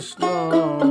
Krishna.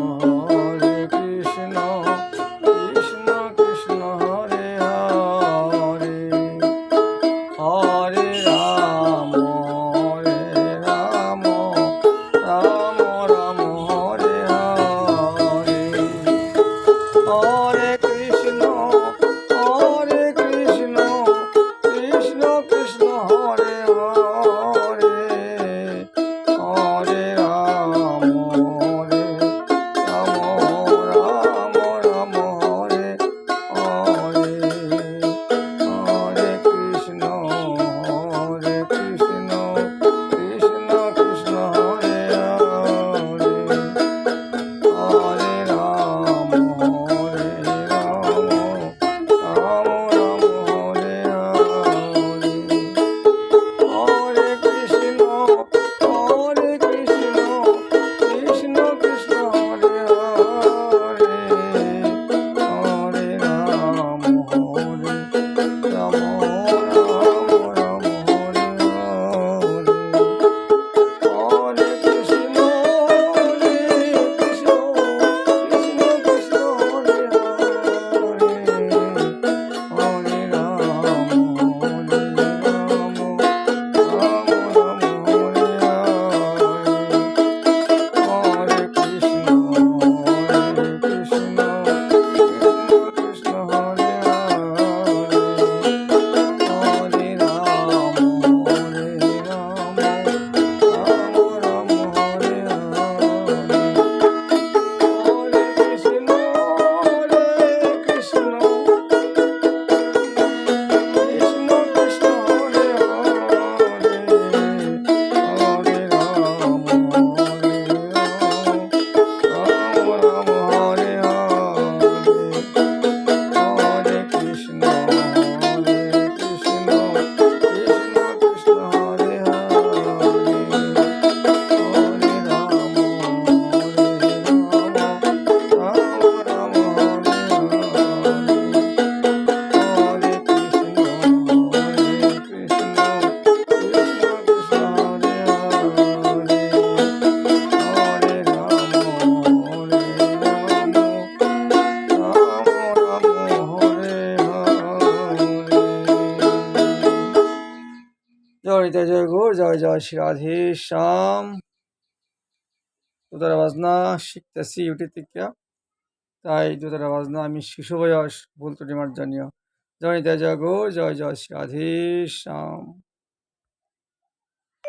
Thank you. Joyita জয় গৌর জয় জয় শ্রী রাধে শ্যাম। দুতারা বাজনা শিখতেছি YouTube থেকে। তাই দুতারা বাজনা আমি শিশু বয়স, ভুল ত্রুটি মার্জনীয় জয়িতা জয় গৌর জয় জয় শ্রী রাধে শ্যাম।